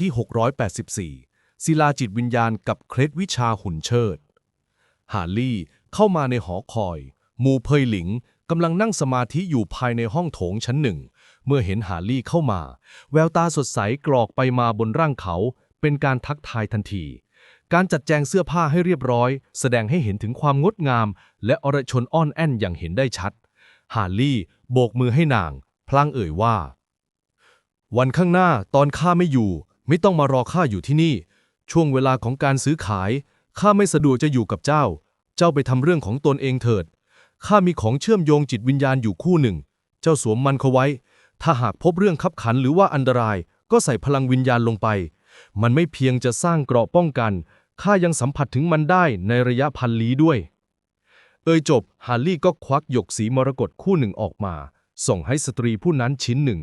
ที่ 684 ศิลาจิตวิญญาณกับเคล็ดวิชาหุ่นเชิด ฮาร์ลี่เข้ามาในหอคอย มูเพยหลิงกำลังนั่งสมาธิอยู่ภายในห้องโถงชั้นหนึ่ง เมื่อเห็นฮาร์ลี่เข้ามา แววตาสดใสกรอกไปมาบนร่างเขา เป็นการทักทายทันที การจัดแจงเสื้อผ้าให้เรียบร้อย แสดงให้เห็นถึงความงดงาม และอรชนอ้อนแอนอย่างเห็นได้ชัด ฮาร์ลี่โบกมือให้นาง พลางเอ่ยว่าวันข้างหน้าตอนข้าไม่อยู่ ไม่ต้องมารอข้าอยู่ที่นี่ ช่วงเวลาของการซื้อขาย ข้าไม่สะดวกจะอยู่กับเจ้า เจ้าไปทำเรื่องของตนเองเถิด ข้ามีของเชื่อมโยงจิตวิญญาณอยู่คู่หนึ่ง เจ้าสวมมันเขาไว้ ถ้าหากพบเรื่องขับขันหรือว่าอันตราย ก็ใส่พลังวิญญาณลงไป มันไม่เพียงจะสร้างเกราะป้องกัน ข้ายังสัมผัสถึงมันได้ในระยะพันลี้ด้วย เอ่ยจบ ฮาร์ลี่ก็ควักหยกสีมรกตคู่หนึ่งออกมา ส่งให้สตรีผู้นั้นชิ้นหนึ่ง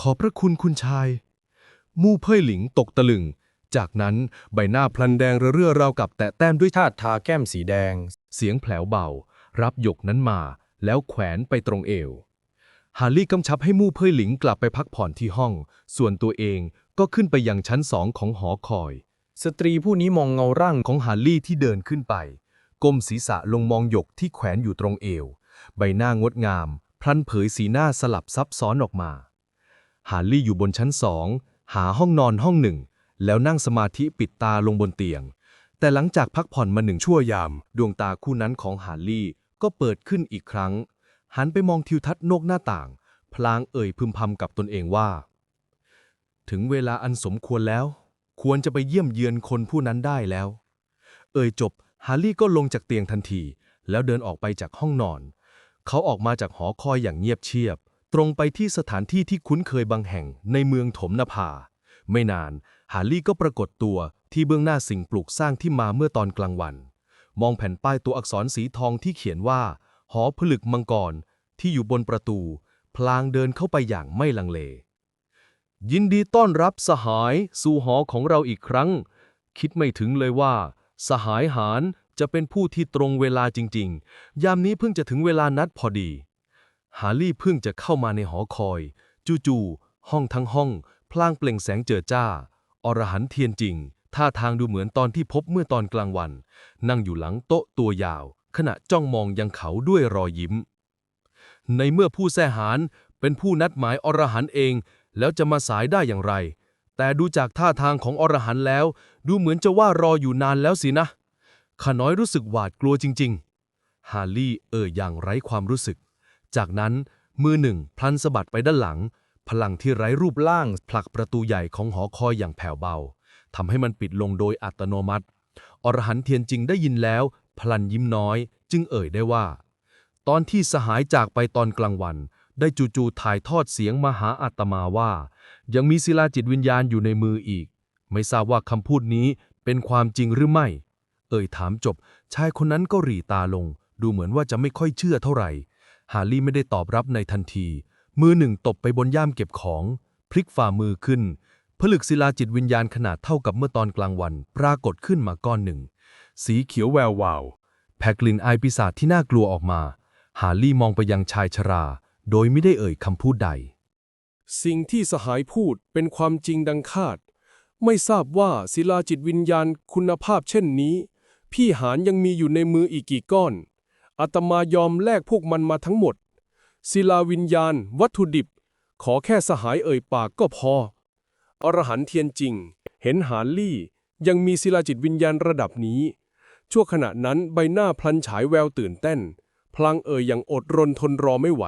ขอพระคุณคุณชาย มู่เพ่ยหลิงตกตะลึง จากนั้นใบหน้าพลันแดงระเรื่อราวกับแตะแต้มด้วยชาติทาแก้มสีแดง เสียงแผลวเบา รับหยกนั้นมา แล้วแขวนไปตรงเอว ฮาร์ลี่กำชับให้มู่เพ่ยหลิงกลับไปพักผ่อนที่ห้อง ส่วนตัวเองก็ขึ้นไปยังชั้นสองของหอคอย สตรีผู้นี้มองเงาร่างของฮาร์ลี่ที่เดินขึ้นไป ก้มศีรษะลงมองหยกที่แขวนอยู่ตรงเอว ใบหน้างดงาม พลันเผยสีหน้าสลับซับซ้อนออกมา ฮาร์ลี่อยู่บนชั้นสอง หาห้องนอนห้องหนึ่ง แล้วนั่งสมาธิปิดตาลงบนเตียง แต่หลังจากพักผ่อนมาหนึ่งชั่วยาม ดวงตาคู่นั้นของฮาร์ลี่ก็เปิดขึ้นอีกครั้ง หันไปมองทิวทัศน์นอกหน้าต่าง พลางเอ่ยพึมพำกับตนเองว่า ถึงเวลาอันสมควรแล้ว ควรจะไปเยี่ยมเยือนคนผู้นั้นได้แล้ว เอ่ยจบฮาร์ลี่ก็ลงจากเตียงทันที แล้วเดินออกไปจากห้องนอน เขาออกมาจากหอคอยอย่างเงียบเชียบ ตรงไปที่สถานที่ที่คุ้นเคยบางแห่งในเมืองถมนภา ไม่นานฮาร์ลี่ก็ปรากฏตัวที่เบื้องหน้าสิ่งปลูกสร้างที่มาเมื่อตอนกลางวัน มองแผ่นป้ายตัวอักษรสีทองที่เขียนว่า หอผลึกมังกร ที่อยู่บนประตู พลางเดินเข้าไปอย่างไม่ลังเล ยินดีต้อนรับสหายสู่หอของเราอีกครั้ง คิดไม่ถึงเลยว่า สหายหารจะเป็นผู้ที่ตรงเวลาจริง ๆ ยามนี้เพิ่งจะถึงเวลานัดพอดี ฮาร์ลี่เพิ่งจะเข้ามาในหอคอย จู่ๆห้องทั้งห้อง พลางเปล่งแสงเจิดจ้า อรหันเทียนจริง ท่าทางดูเหมือนตอนที่พบเมื่อตอนกลางวัน นั่งอยู่หลังโต๊ะตัวยาว ขณะจ้องมองยังเขาด้วยรอยยิ้ม ในเมื่อผู้แสหารเป็นผู้นัดหมายอรหันเอง แล้วจะมาสายได้อย่างไร แต่ดูจากท่าทางของอรหันแล้ว ดูเหมือนจะว่ารออยู่นานแล้วสินะข้าน้อยรู้สึกหวาดกลัวจริง ๆ ฮาร์ลี่เอ่ยอย่างไร้ความรู้สึก จากนั้นมือหนึ่งพลันสะบัดไปด้านหลัง พลังที่ไร้รูปร่างผลักประตูใหญ่ของหอคอยอย่างแผ่วเบาทำให้มันปิดลงโดยอัตโนมัติ อรหันต์เทียนจริงได้ยินแล้ว พลันยิ้มน้อย จึงเอ่ยได้ว่า ตอนที่สหายจากไปตอนกลางวัน ได้จู่ๆถ่ายทอดเสียงมาหาอาตมาว่า ยังมีศิลาจิตวิญญาณอยู่ในมืออีก ไม่ทราบว่าคำพูดนี้เป็นความจริงหรือไม่ เอ่ยถามจบ ชายคนนั้นก็หรีตาลง ดูเหมือนว่าจะไม่ค่อยเชื่อเท่าไหร่ ฮาร์ลี่ไม่ได้ตอบรับในทันที มือหนึ่งตบไปบนย่ามเก็บของ พลิกฝ่ามือขึ้น ผลึกศิลาจิตวิญญาณขนาดเท่ากับเมื่อตอนกลางวัน ปรากฏขึ้นมาก้อนหนึ่ง สีเขียวแวววาวแผ่กลิ่นอายปีศาจที่น่ากลัวออกมา ฮาร์ลี่มองไปยังชายชรา โดยไม่ได้เอ่ยคำพูดใด สิ่งที่สหายพูดเป็นความจริงดังคาด ไม่ทราบว่าศิลาจิตวิญญาณคุณภาพเช่นนี้ พี่หานยังมีอยู่ในมืออีกกี่ก้อน อาตมายอมแลกพวกมันมาทั้งหมด ศิลาวิญญาณ วัตถุดิบ ขอแค่สหายเอ่ยปากก็พอ อรหันเทียนจริง เห็นหานลี่ ยังมีศิลาจิตวิญญาณระดับนี้ ชั่วขณะนั้นใบหน้าพลันฉายแววตื่นเต้น พลางเอ่ยอย่างอดรนทนรอไม่ไหว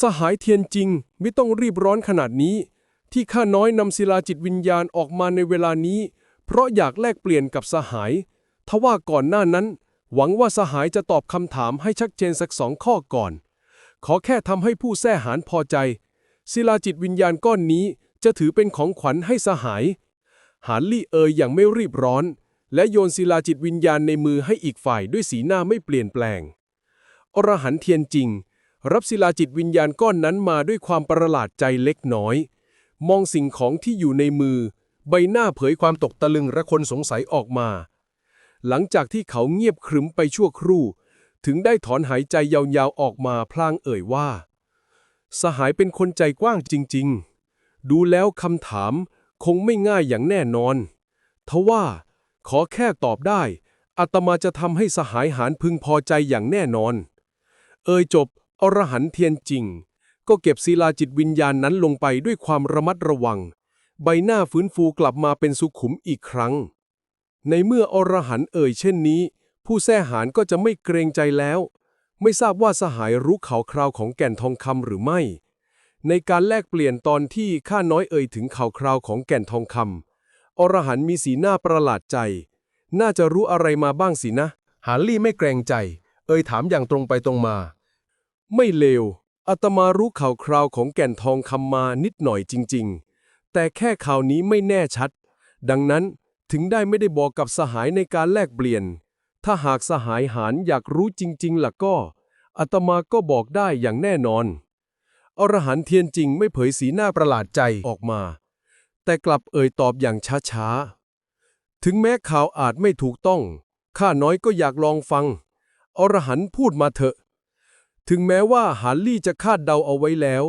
สหายเทียนจริง ไม่ต้องรีบร้อนขนาดนี้ ที่ข้าน้อยนำศิลาจิตวิญญาณออกมาในเวลานี้ เพราะอยากแลกเปลี่ยนกับสหาย ทว่าก่อนหน้านั้น หวังว่าสหายจะตอบคำถามให้ชัดเจนสักสองข้อก่อน ขอแค่ทำให้ผู้แท้หารพอใจ ศิลาจิตวิญญาณก้อนนี้จะถือเป็นของขวัญให้สหาย หานลี่เอ่ยอย่างไม่รีบร้อน และโยนศิลาจิตวิญญาณในมือให้อีกฝ่ายด้วยสีหน้าไม่เปลี่ยนแปลง อรหันเทียนจริง รับศิลาจิตวิญญาณก้อนนั้นมาด้วยความประหลาดใจเล็กน้อย มองสิ่งของที่อยู่ในมือ ใบหน้าเผยความตกตะลึงระคนสงสัยออกมา หลังจากที่เขาเงียบขรึมไปชั่วครู่ ถึงได้ถอนหายใจยาวๆออกมาพลางเอ่ยว่า สหายเป็นคนใจกว้างจริงๆ ดูแล้วคำถามคงไม่ง่ายอย่างแน่นอน ทว่า ขอแค่ตอบได้อาตมาจะทำให้สหายหารพึงพอใจอย่างแน่นอน เอ่ยจบอรหันเทียนจริง ก็เก็บศิลาจิตวิญญาณนั้นลงไปด้วยความระมัดระวัง ใบหน้าฟื้นฟูกลับมาเป็นสุขุมอีกครั้ง ในเมื่ออรหันต์เอ่ยเช่นนี้ ผู้แท้หารก็จะไม่เกรงใจแล้ว ไม่ทราบว่าสหายรู้ข่าวคราวของแก่นทองคำหรือไม่ ในการแลกเปลี่ยนตอนที่ข้าน้อยเอ่ยถึงข่าวคราวของแก่นทองคำอรหันต์มีสีหน้าประหลาดใจ น่าจะรู้อะไรมาบ้างสินะฮาร์ลี่ไม่เกรงใจ เอ่ยถามอย่างตรงไปตรงมา ไม่เลวอาตมารู้ข่าวคราวของแก่นทองคำมานิดหน่อยจริง ๆ แต่แค่ข่าวนี้ไม่แน่ชัด ดังนั้น ถึงได้ไม่ได้บอกกับสหายในการแลกเปลี่ยน ถ้าหากสหายหารอยากรู้จริง ๆล่ะก็อาตมาก็บอกได้อย่างแน่นอน อรหันเทียนจริงไม่เผยสีหน้าประหลาดใจออกมา แต่กลับเอ่ยตอบอย่างช้าๆ ถึงแม้ข่าวอาจไม่ถูกต้อง ข้าน้อยก็อยากลองฟัง อรหันพูดมาเถอะ ถึงแม้ว่าฮาร์ลี่จะคาดเดาเอาไว้แล้ว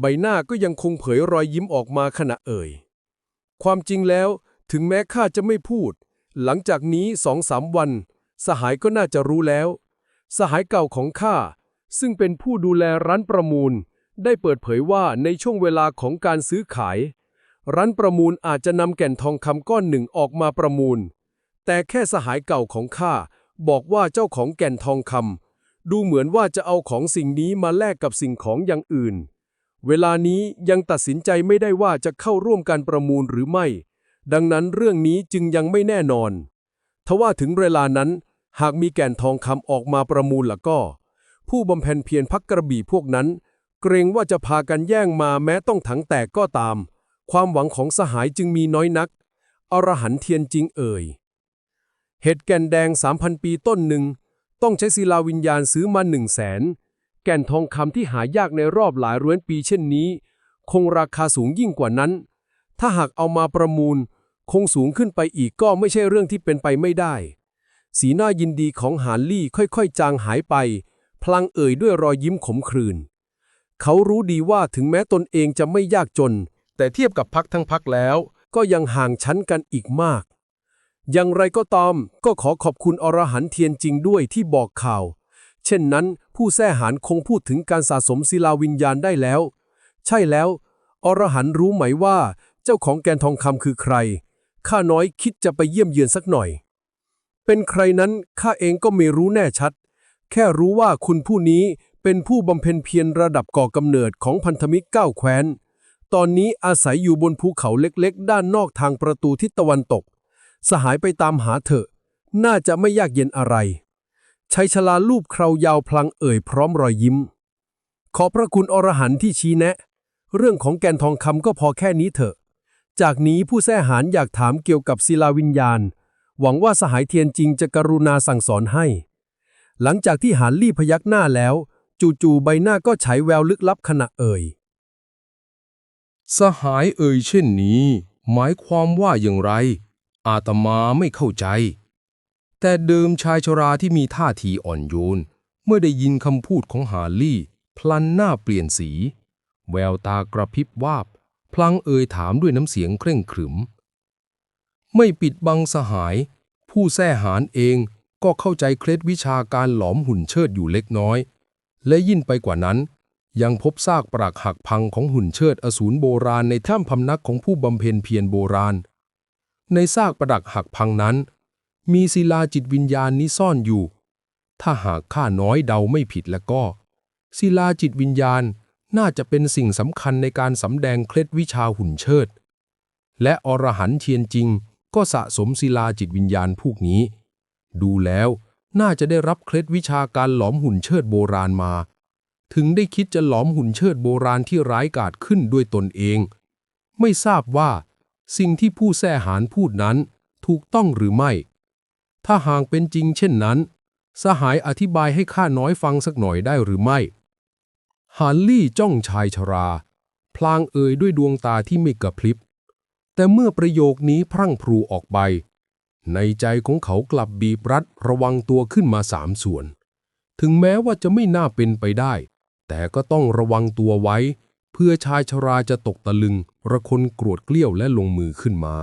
ใบหน้าก็ยังคงเผยรอยยิ้มออกมาขณะเอ่ย ความจริงแล้ว ถึงแม้ข้าจะไม่พูด หลังจากนี้สองสามวัน สหายก็น่าจะรู้แล้ว สหายเก่าของข้า ซึ่งเป็นผู้ดูแลร้านประมูล ได้เปิดเผยว่าในช่วงเวลาของการซื้อขาย ร้านประมูลอาจจะนำแก่นทองคำก้อนหนึ่งออกมาประมูล แต่แค่สหายเก่าของข้าบอกว่าเจ้าของแก่นทองคำดูเหมือนว่าจะเอาของสิ่งนี้มาแลกกับสิ่งของอย่างอื่น เวลานี้ยังตัดสินใจไม่ได้ว่าจะเข้าร่วมการประมูลหรือไม่ ดังนั้นเรื่องนี้จึงยังไม่แน่นอน ทว่าถึงเวลานั้น หากมีแก่นทองคำออกมาประมูลล่ะก็ ผู้บำเพ็ญเพียรพักกระบี่พวกนั้น เกรงว่าจะพากันแย่งมาแม้ต้องถังแตกก็ตาม ความหวังของสหายจึงมีน้อยนัก อรหันต์เทียนจริงเอ่ย เห็ดแก่นแดง 3,000 ปีต้นหนึ่ง ต้องใช้ศิลาวิญญาณซื้อมา1 0 0 0 0แสนแก่นทองคำที่หายากในรอบหลายร้อยปีเช่นนี้ คงราคาสูงยิ่งกว่านั้น ถ้าหากเอามาประมูล คงสูงขึ้นไปอีกก็ไม่ใช่เรื่องที่เป็นไปไม่ได้ สีหน้ายินดีของหานลี่ค่อยๆ จางหายไป พลางเอ่ยด้วยรอยยิ้มขมขื่นเขารู้ดีว่าถึงแม้ตนเองจะไม่ยากจน แต่เทียบกับพักทั้งพักแล้ว ก็ยังห่างชั้นกันอีกมาก อย่างไรก็ตามก็ขอขอบคุณอรหันต์เทียนจริงด้วยที่บอกข่าว เช่นนั้น ผู้แท้หารคงพูดถึงการสะสมศิลาวิญญาณได้แล้ว ใช่แล้ว อรหันต์รู้ไหมว่า เจ้าของแกนทองคำคือใคร ข้าน้อยคิดจะไปเยี่ยมเยือนสักหน่อย เป็นใครนั้นข้าเองก็ไม่รู้แน่ชัด แค่รู้ว่าคุณผู้นี้เป็นผู้บำเพ็ญเพียรระดับก่อกำเนิดของพันธมิตรเก้าแคว้น ตอนนี้อาศัยอยู่บนภูเขาเล็กๆ ด้านนอกทางประตูทิศตะวันตก สหายไปตามหาเถอะ น่าจะไม่ยากเย็นอะไรชัยชลาลูบเครายาวพลางเอ่ยพร้อมรอยยิ้ม ขอพระคุณอรหันต์ที่ชี้แนะ เรื่องของแกนทองคำก็พอแค่นี้เถอะ จากนี้ผู้แท้หารอยากถามเกี่ยวกับศิลาวิญญาณ หวังว่าสหายเทียนจริงจะกรุณาสั่งสอนให้ หลังจากที่หานลี่พยักหน้าแล้ว จู่ๆใบหน้าก็ฉายแววลึกลับขณะเอ่ย สหายเอ่ยเช่นนี้ หมายความว่าอย่างไร อาตมาไม่เข้าใจ แต่เดิมชายชราที่มีท่าทีอ่อนโยน เมื่อได้ยินคำพูดของฮาร์ลี่ พลันหน้าเปลี่ยนสี แววตากระพริบวาบ พลังเอ่ยถามด้วยน้ำเสียงเคร่งขรึม ไม่ปิดบังสหาย ผู้แท้หารเองก็เข้าใจเคล็ดวิชาการหลอมหุ่นเชิดอยู่เล็กน้อย และยิ่งไปกว่านั้น ยังพบซากปรักหักพังของหุ่นเชิดอสูรโบราณในถ้ำพำนักของผู้บำเพ็ญเพียรโบราณ ในซากปรักหักพังนั้น มีศิลาจิตวิญญาณนี้ซ่อนอยู่ ถ้าหากข้าน้อยเดาไม่ผิดแล้วก็ศิลาจิตวิญญาณ น่าจะเป็นสิ่งสำคัญในการสำแดงเคล็ดวิชาหุ่นเชิด และอรหันเทียนจริง ก็สะสมศิลาจิตวิญญาณพวกนี้ ดูแล้วน่าจะได้รับเคล็ดวิชาการหลอมหุ่นเชิดโบราณมา ถึงได้คิดจะหลอมหุ่นเชิดโบราณที่ร้ายกาจขึ้นด้วยตนเอง ไม่ทราบว่า สิ่งที่ผู้แท้หารพูดนั้นถูกต้องหรือไม่ ถ้าหากเป็นจริงเช่นนั้น สหายอธิบายให้ข้าน้อยฟังสักหน่อยได้หรือไม่ ฮาร์ลี่จ้องชายชรา พลางเอ่ยด้วยดวงตาที่ไม่กระพริบ แต่เมื่อประโยคนี้พรั่งพรูออกไป ในใจของเขากลับบีบรัดระวังตัวขึ้นมาสามส่วน ถึงแม้ว่าจะไม่น่าเป็นไปได้ แต่ก็ต้องระวังตัวไว้ เพื่อชายชราจะตกตะลึง ระคนกรวดเกลี้ยวและลงมือขึ้นมา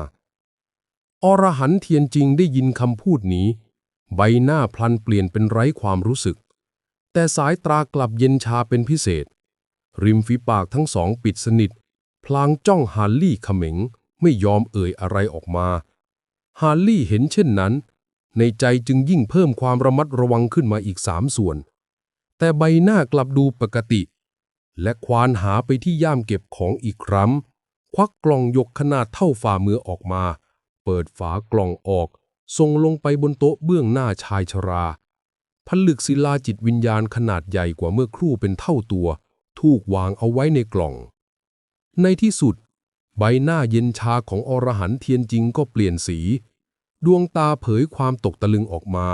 อรหันต์เทียนจริงได้ยินคำพูดนี้ ใบหน้าพลันเปลี่ยนเป็นไร้ความรู้สึก แต่สายตรากลับเย็นชาเป็นพิเศษ ริมฝีปากทั้งสองปิดสนิท พลางจ้องฮาร์ลี่เขม็งไม่ยอมเอ่ยอะไรออกมาฮาร์ลี่เห็นเช่นนั้น ในใจจึงยิ่งเพิ่มความระมัดระวังขึ้นมาอีกสามส่วน แต่ใบหน้ากลับดูปกติ และควานหาไปที่ย่ามเก็บของอีกครั้ง ควักกล่องยกขนาดเท่าฝ่ามือออกมา เปิดฝากล่องออกส่งลงไปบนโต๊ะเบื้องหน้าชายชรา ผลึกศิลาจิตวิญญาณขนาดใหญ่กว่าเมื่อครู่เป็นเท่าตัว ถูกวางเอาไว้ในกล่อง ในที่สุด ใบหน้าเย็นชาของอรหันต์เทียนจริงก็เปลี่ยนสี ดวงตาเผยความตกตะลึงออกมา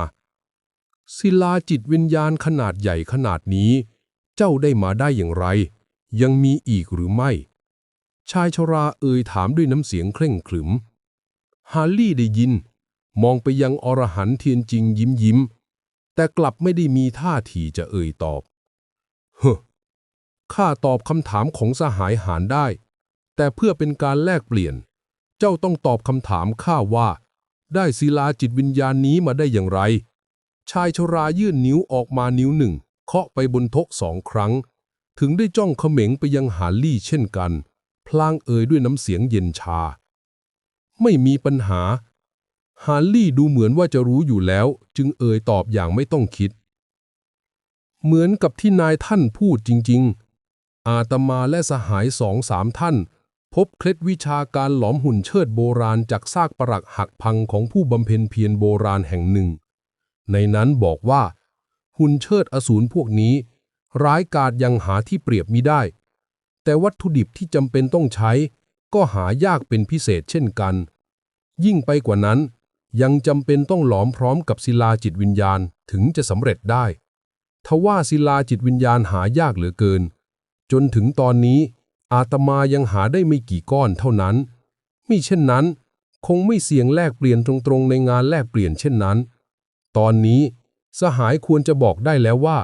ศิลาจิตวิญญาณขนาดใหญ่ขนาดนี้ เจ้าได้มาได้อย่างไร ยังมีอีกหรือไม่ ชายชราเอ่ยถามด้วยน้ำเสียงเคร่งขรึม ฮาร์ลี่ได้ยิน มองไปยังอรหันต์เทียนจริงยิ้มยิ้ม แต่กลับไม่ได้มีท่าทีจะเอ่ยตอบเฮ้ข้าตอบคำถามของสหายหารได้ แต่เพื่อเป็นการแลกเปลี่ยน เจ้าต้องตอบคำถามข้าว่า ได้ศิลาจิตวิญญาณนี้มาได้อย่างไร ชายชรายื่นนิ้วออกมานิ้วหนึ่ง เคาะไปบนโต๊ะสองครั้ง ถึงได้จ้องเขม็งไปยังฮาร์ลี่เช่นกัน พลางเอ่ยด้วยน้ำเสียงเย็นชา ไม่มีปัญหา ฮาร์ลี่ดูเหมือนว่าจะรู้อยู่แล้ว จึงเอ่ยตอบอย่างไม่ต้องคิด เหมือนกับที่นายท่านพูดจริง ๆ อาตมาและสหายสองสามท่าน พบเคล็ดวิชาการหลอมหุ่นเชิดโบราณจากซากปรักหักพังของผู้บำเพ็ญเพียรโบราณแห่งหนึ่ง ในนั้นบอกว่า หุ่นเชิดอสูรพวกนี้ ร้ายกาจยังหาที่เปรียบมิได้ แต่วัตถุดิบที่จำเป็นต้องใช้ ก็หายากเป็นพิเศษเช่นกัน ยิ่งไปกว่านั้น ยังจำเป็นต้องหลอมพร้อมกับศิลาจิตวิญญาณถึงจะสำเร็จได้ทว่าศิลาจิตวิญญาณหายากเหลือเกิน จนถึงตอนนี้อาตมายังหาได้ไม่กี่ก้อนเท่านั้น มิเช่นนั้น คงไม่เสี่ยงแลกเปลี่ยนตรงๆในงานแลกเปลี่ยนเช่นนั้น ตอนนี้สหายควรจะบอกได้แล้วว่า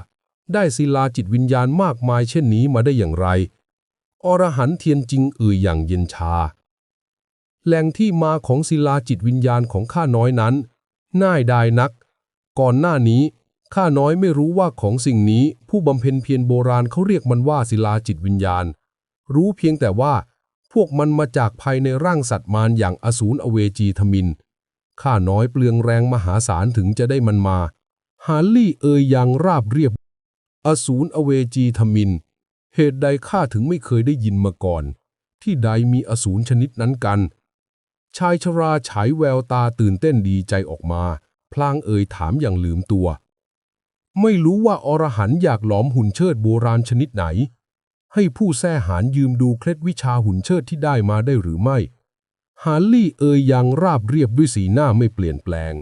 ได้ศิลาจิตวิญญาณมากมายเช่นนี้มาได้อย่างไร อรหันเทียนจริงเอ่ยอย่างเย็นชา แหล่งที่มาของศิลาจิตวิญญาณของข้าน้อยนั้น น่ายดายนัก ก่อนหน้านี้ข้าน้อยไม่รู้ว่าของสิ่งนี้ผู้บำเพ็ญเพียรโบราณเขาเรียกมันว่าศิลาจิตวิญญาณ รู้เพียงแต่ว่าพวกมันมาจากภายในร่างสัตว์มารอย่างอสูรอเวจีทมิน ข้าน้อยเปลืองแรงมหาศาลถึงจะได้มันมา ฮาร์ลี่เอ่ยอย่างราบเรียบ อสูรอเวจีทมิน เหตุใดข้าถึงไม่เคยได้ยินมาก่อน ที่ใดมีอสูรชนิดนั้นกัน ชายชราฉายแววตาตื่นเต้นดีใจออกมา พลางเอ่ยถามอย่างลืมตัว ไม่รู้ว่าอรหันอยากหลอมหุ่นเชิดโบราณชนิดไหน ให้ผู้แท้หารยืมดูเคล็ดวิชาหุ่นเชิดที่ได้มาได้หรือไม่ ฮาร์ลี่เอ่ยอย่างราบเรียบด้วยสีหน้าไม่เปลี่ยนแปลง